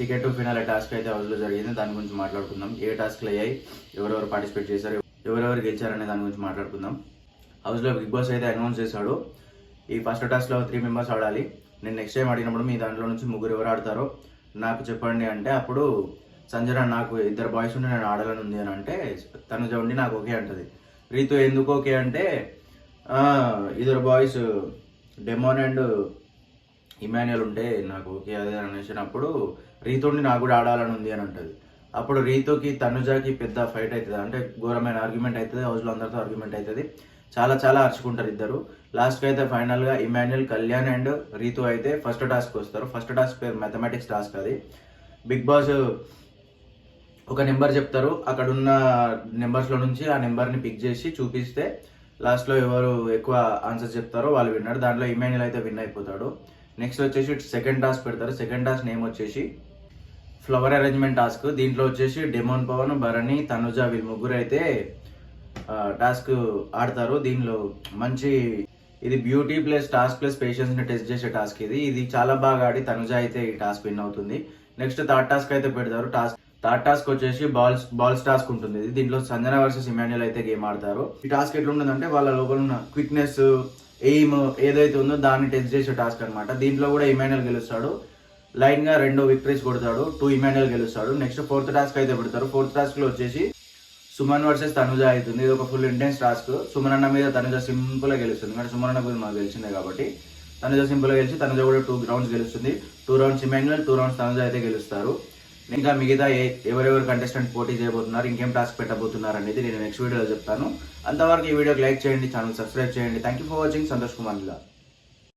Ticket to phenol task అయితే హౌస్లో జరిగింది. దాని గురించి మాట్లాడుకుందాం. ఏ టాస్క్లు అయ్యాయి? ఎవరెవరు పార్టిసిపేట్ చేశారు? ఎవరెవరు గెలిచారనే దాని గురించి మాట్లాడుకుందాం. హౌస్లో బిగ్ బాస్ అయితే అనౌన్స్ చేశాడు. ఈ ఫస్ట్ టాస్క్లో త్రీ మెంబర్స్ ఆడాలి. నేను నెక్స్ట్ టైం ఆడినప్పుడు మీ దాంట్లో నుంచి ముగ్గురు ఎవరు ఆడతారో నాకు చెప్పండి అంటే అప్పుడు సంజన నాకు ఇద్దరు బాయ్స్ ఉండి నేను ఆడాలని ఉంది అని అంటే తను ఉండి నాకు ఓకే అంటుంది. రీతు ఎందుకు ఓకే అంటే ఇద్దరు బాయ్స్ డెమోన్ అండ్ ఇమాన్యుయల్ ఉంటే నాకు ఓకే అదే అనేసినప్పుడు రీతోని నాకు కూడా ఆడాలని ఉంది అని అంటుంది. అప్పుడు రీతుకి తనుజాకి పెద్ద ఫైట్ అవుతుంది అంటే ఘోరమైన ఆర్గ్యుమెంట్ అవుతుంది హౌస్లో అందరితో ఆర్గ్యుమెంట్ అవుతుంది చాలా చాలా అరుచుకుంటారు ఇద్దరు. లాస్ట్కి అయితే ఫైనల్గా ఇమాన్యుయల్ కళ్యాణ్ అండ్ రీతు అయితే ఫస్ట్ టాస్క్ వస్తారు. ఫస్ట్ టాస్క్ పేరు మ్యాథమెటిక్స్ టాస్క్ అది. బిగ్ బాస్ ఒక నెంబర్ చెప్తారు. అక్కడ ఉన్న నెంబర్స్లో నుంచి ఆ నెంబర్ని పిక్ చేసి చూపిస్తే లాస్ట్లో ఎవరు ఎక్కువ ఆన్సర్స్ చెప్తారో వాళ్ళు విన్నారు. దాంట్లో ఇమాన్యుల్ అయితే విన్ అయిపోతాడు. నెక్స్ట్ వచ్చేసి సెకండ్ టాస్క్ పెడతారు. సెకండ్ టాస్క్ నేమ్ వచ్చేసి ఫ్లవర్ అరేంజ్మెంట్ టాస్క్ దీంట్లో వచ్చేసి డెమోన్ పవన్ భరణి తనుజ వీళ్ళు ముగ్గురు అయితే టాస్క్ ఆడతారు. దీనిలో మంచి ఇది బ్యూటీ ప్లస్ టాస్క్ ప్లస్ పేషెన్స్ని టెస్ట్ చేసే టాస్క్ ఇది. ఇది చాలా బాగా ఆడి తనుజ అయితే ఈ టాస్క్ విన్ అవుతుంది. నెక్స్ట్ థర్డ్ టాస్క్ అయితే పెడతారు. టాస్క్ థర్డ్ టాస్క్ వచ్చేసి బాల్స్ బాల్స్ టాస్క్ ఉంటుంది. దీంట్లో సంజన వర్సెస్ ఇమాన్యుల్ అయితే గేమ్ ఆడతారు. ఈ టాస్క్ ఎట్లుంటుందంటే వాళ్ళ లోపల ఉన్న క్విక్నెస్ ఎయిమ్ ఏదైతే ఉందో దాన్ని టెస్ట్ చేసే టాస్క్ అనమాట దీంట్లో కూడా ఇమాన్యుల్ గెలుస్తాడు. లైన్గా రెండో విక్టరీస్ కొడతాడు. టూ ఇమాన్యుల్ గెలుస్తాడు. నెక్స్ట్ ఫోర్త్ టాస్క్ అయితే పెడతారు. ఫోర్త్ టాస్క్లో వచ్చేసి సుమన్ వర్సెస్ తనుజ అవుతుంది. ఇది ఒక ఫుల్ ఇంటెన్స్ టాస్క్. సుమన్ అన్న మీద తనుజ సింపుల్గా గెలుస్తుంది. కానీ సుమన్ అన్న గురించి మాకు తెలిసిందే కాబట్టి తనుజ సింపుల్గా గెలిచి తనుజ కూడా టూ రౌండ్స్ గెలుస్తుంది. Two rounds Emmanuel two rounds Tanuja అయితే గెలుస్తారు. ఇంకా మిగతా ఎవరెవరు కంటెస్టెంట్ పోటీ చేయబోతున్నారు ఇంకేం టాస్క్ పెట్టబోతున్నారు అనేది నేను నెక్స్ట్ వీడియోలో చెప్తాను. అంతవరకు ఈ వీడియోకి లైక్ చేయండి ఛానల్ సబ్స్క్రైబ్ చేయండి. Thank you for watching Santosh Kumar జిల్లా.